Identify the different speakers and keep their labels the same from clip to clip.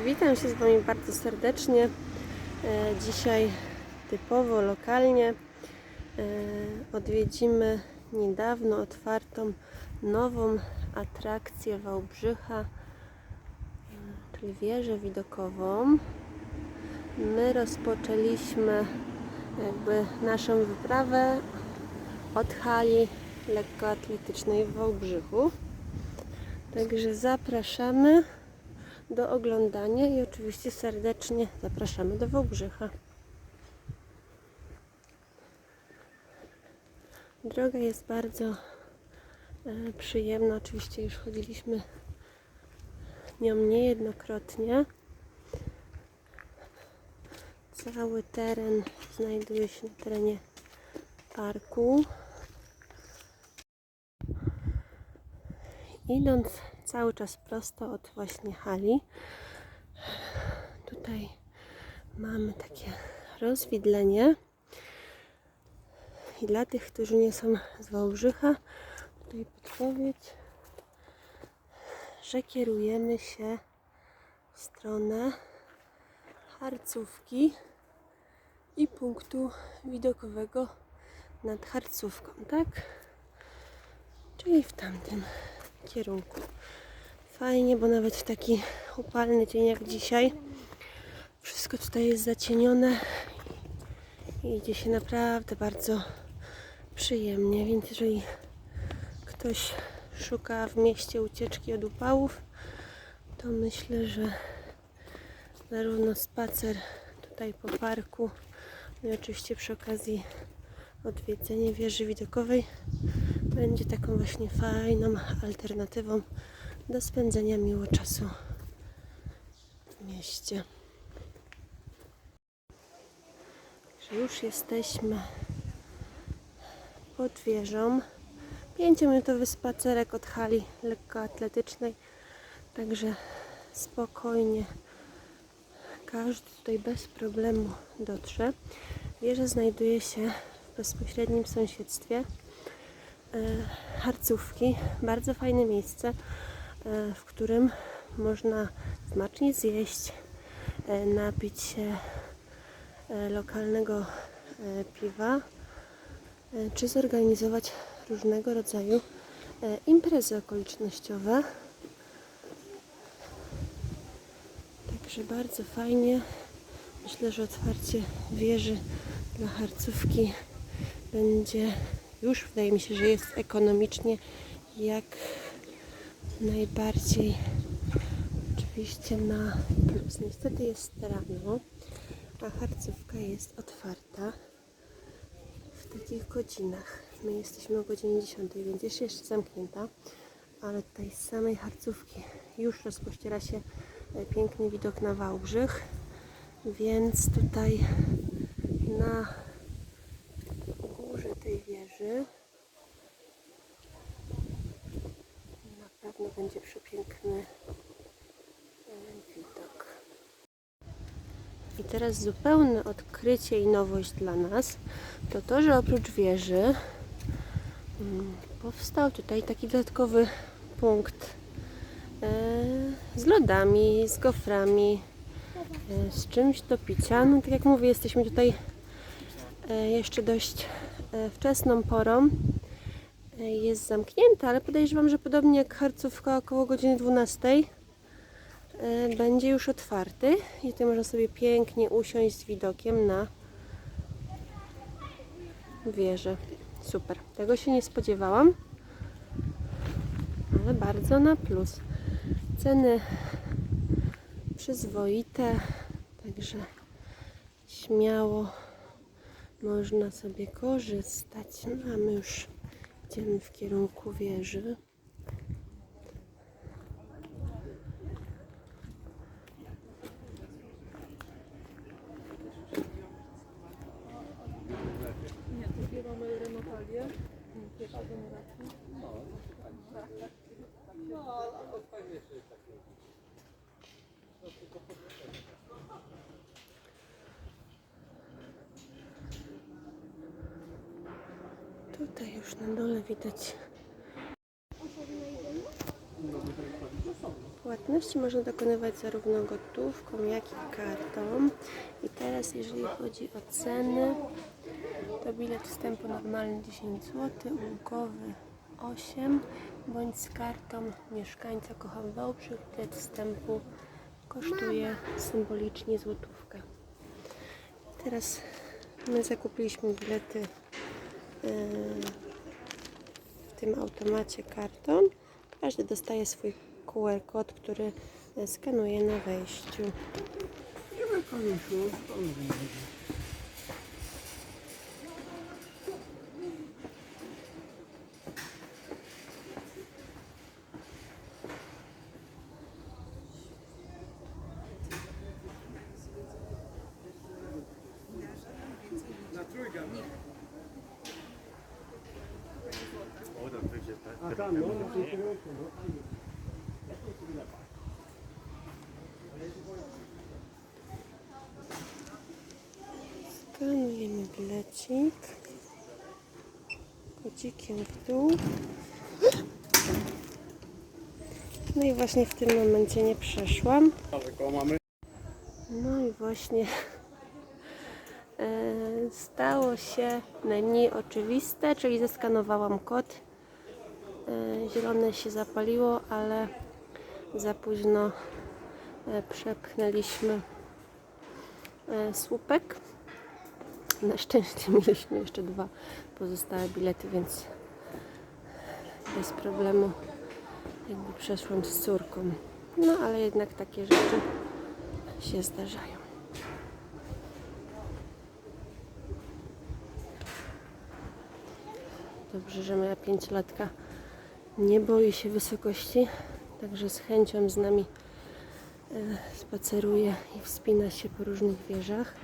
Speaker 1: Witam się z Wami bardzo serdecznie. E, Dzisiaj typowo, lokalnie e, odwiedzimy niedawno otwartą nową atrakcję Wałbrzycha, e, czyli wieżę widokową. My rozpoczęliśmy jakby naszą wyprawę od hali lekkoatletycznej w Wałbrzychu. Także zapraszamy do oglądania i oczywiście serdecznie zapraszamy do Wałbrzycha. Droga jest bardzo e, przyjemna. Oczywiście już chodziliśmy nią niejednokrotnie. Cały teren znajduje się na terenie parku. Idąc cały czas prosto od właśnie hali, tutaj mamy takie rozwidlenie. I dla tych, którzy nie są z Wałbrzycha, tutaj podpowiedź, że kierujemy się w stronę Harcówki i punktu widokowego nad Harcówką, tak? Czyli w tamtym kierunku. Fajnie, bo nawet w taki upalny dzień jak dzisiaj. Wszystko tutaj jest zacienione. I idzie się naprawdę bardzo przyjemnie, więc jeżeli ktoś szuka w mieście ucieczki od upałów, to myślę, że zarówno spacer tutaj po parku, no i oczywiście przy okazji odwiedzenie wieży widokowej będzie taką właśnie fajną alternatywą do spędzenia miło czasu w mieście. Już jesteśmy pod wieżą. Pięciominutowy spacerek od hali lekkoatletycznej, także spokojnie każdy tutaj bez problemu dotrze. Wieża znajduje się w bezpośrednim sąsiedztwie e, Harcówki. Bardzo fajne miejsce, w którym można smacznie zjeść, e, napić się e, lokalnego e, piwa, e, czy zorganizować różnego rodzaju e, imprezy okolicznościowe. Także bardzo fajnie. Myślę, że otwarcie wieży dla harcówki będzie już, wydaje mi się, że jest ekonomicznie jak najbardziej oczywiście na plus. Niestety jest rano, a harcówka jest otwarta w takich godzinach. My jesteśmy o godzinie 10, więc jest jeszcze zamknięta, ale tutaj z samej harcówki już rozpościera się e, piękny widok na Wałbrzych, więc tutaj na górze tej wieży na pewno będzie przepiękny e, widok. I teraz zupełne odkrycie i nowość dla nas to to, że oprócz wieży mm, powstał tutaj taki dodatkowy punkt e, z lodami, z goframi, e, z czymś do picia. No tak jak mówię, jesteśmy tutaj jeszcze dość wczesną porą. Jest zamknięta, ale podejrzewam, że podobnie jak harcówka około godziny 12 e, będzie już otwarty i tutaj można sobie pięknie usiąść z widokiem na wieżę. Super. Tego się nie spodziewałam, ale bardzo na plus. Ceny przyzwoite, także śmiało można sobie korzystać. No a my już idziemy w kierunku wieży. Tutaj już na dole widać Płatności można dokonywać zarówno gotówką, jak i kartą. I teraz, jeżeli chodzi o ceny, to bilet wstępu normalny 10 zł, ulgowy 8, bądź z kartą mieszkańca Kocham Wałbrzych bilet wstępu kosztuje symbolicznie złotówkę. Teraz my zakupiliśmy bilety w tym automacie kartą. Każdy dostaje swój QR kod, który skanuje na wejściu. Skanujemy bilecik. Kodzikiem w dół. No i właśnie w tym momencie nie przeszłam. No i właśnie e, stało się najmniej oczywiste, czyli zeskanowałam kod. E, Zielone się zapaliło, ale za późno e, przepchnęliśmy e, słupek. Na szczęście mieliśmy jeszcze dwa pozostałe bilety, więc bez problemu jakby przeszłam z córką. No ale jednak takie rzeczy się zdarzają. Dobrze, że moja pięciolatka nie boi się wysokości, także z chęcią z nami e, spaceruje i wspina się po różnych wieżach.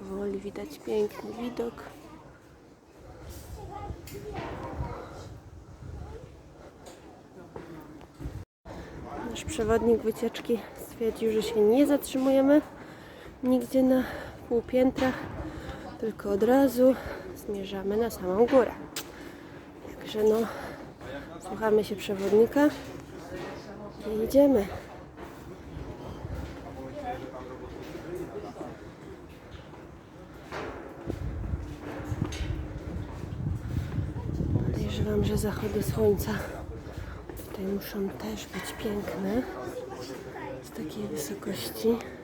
Speaker 1: Powoli widać piękny widok. Nasz przewodnik wycieczki stwierdził, że się nie zatrzymujemy nigdzie na półpiętrach, tylko od razu zmierzamy na samą górę. Także no, słuchamy się przewodnika i idziemy. Podejrzewam, że zachody słońca tutaj muszą też być piękne z takiej wysokości.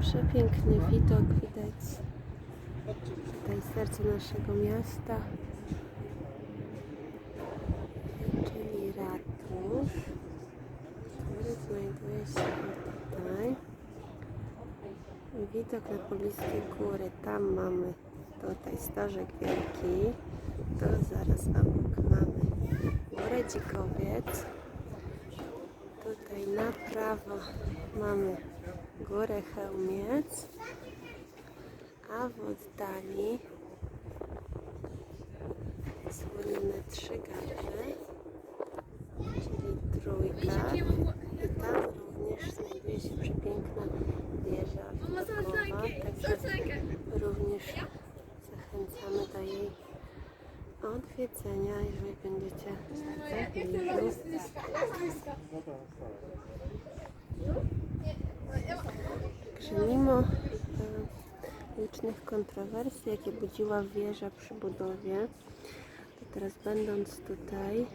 Speaker 1: Przepiękny widok widać tutaj serce naszego miasta, czyli ratusz, który znajduje się tutaj. Widok na pobliskie góry. Tam mamy tutaj Stożek Wielki. To zaraz obok mamy Górę Dzikowiec. Tutaj na prawo mamy Górę Chełmiec. A w oddali słynne Trzy Garze, czyli Trójka. I tam również znajduje się przepiękna wieża widokowa, także również zachęcamy do jej odwiedzenia, jeżeli będziecie w. Także mimo e, licznych kontrowersji, jakie budziła wieża przy budowie, to teraz będąc tutaj e,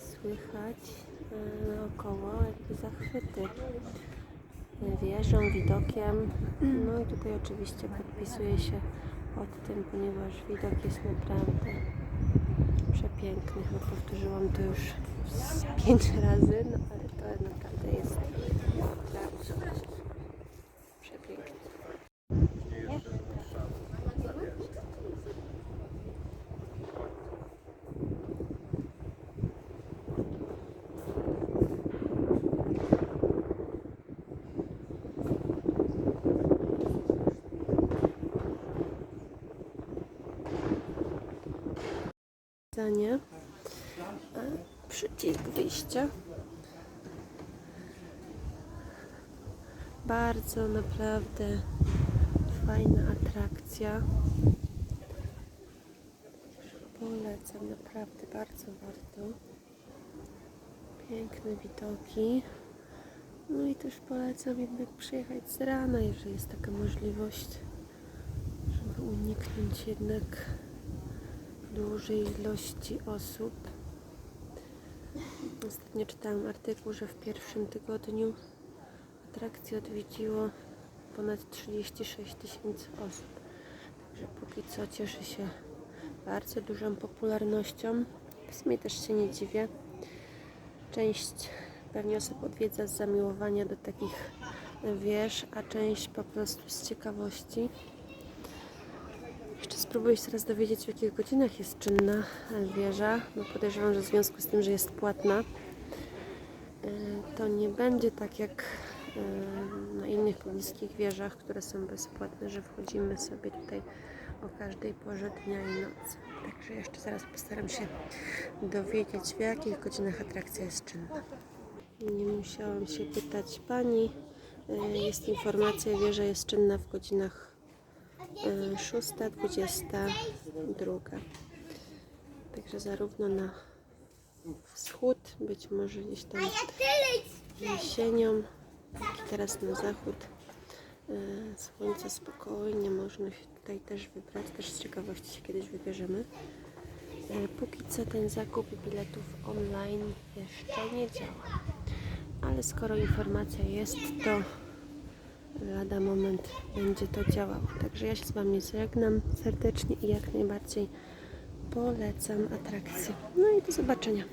Speaker 1: słychać e, naokoło jakby zachwyty wieżą, widokiem. No i tutaj oczywiście podpisuję się pod tym, ponieważ widok jest naprawdę przepiękny. Chyba powtórzyłam to już pięć razy, no ale to naprawdę jest prawda. Zdanie. E, Przycisk wyjścia. Bardzo naprawdę fajna atrakcja. Polecam, naprawdę bardzo warto. Piękne widoki. No i też polecam jednak przyjechać z rana, jeżeli jest taka możliwość, żeby uniknąć jednak dużej ilości osób. Ostatnio czytałam artykuł, że w pierwszym tygodniu atrakcję odwiedziło ponad 36 tysięcy osób. Także póki co cieszy się bardzo dużą popularnością. W sumie też się nie dziwię. Część pewnie osób odwiedza z zamiłowania do takich wież, a część po prostu z ciekawości. Spróbuję się teraz dowiedzieć, w jakich godzinach jest czynna wieża, bo podejrzewam, że w związku z tym, że jest płatna, e, to nie będzie tak jak e, na innych pobliskich wieżach, które są bezpłatne, że wchodzimy sobie tutaj o każdej porze dnia i nocy. Także jeszcze zaraz postaram się dowiedzieć, w jakich godzinach atrakcja jest czynna. Nie musiałam się pytać pani. E, Jest informacja, wieża jest czynna w godzinach e, 6, 22. Także zarówno na wschód, być może gdzieś tam jesienią, jak i teraz na zachód. E, Słońce spokojnie, można się tutaj też wybrać. Też z ciekawości się kiedyś wybierzemy. E, Póki co ten zakup biletów online jeszcze nie działa. Ale skoro informacja jest, to lada moment będzie to działało. Także ja się z Wami żegnam serdecznie i jak najbardziej polecam atrakcję. No i do zobaczenia.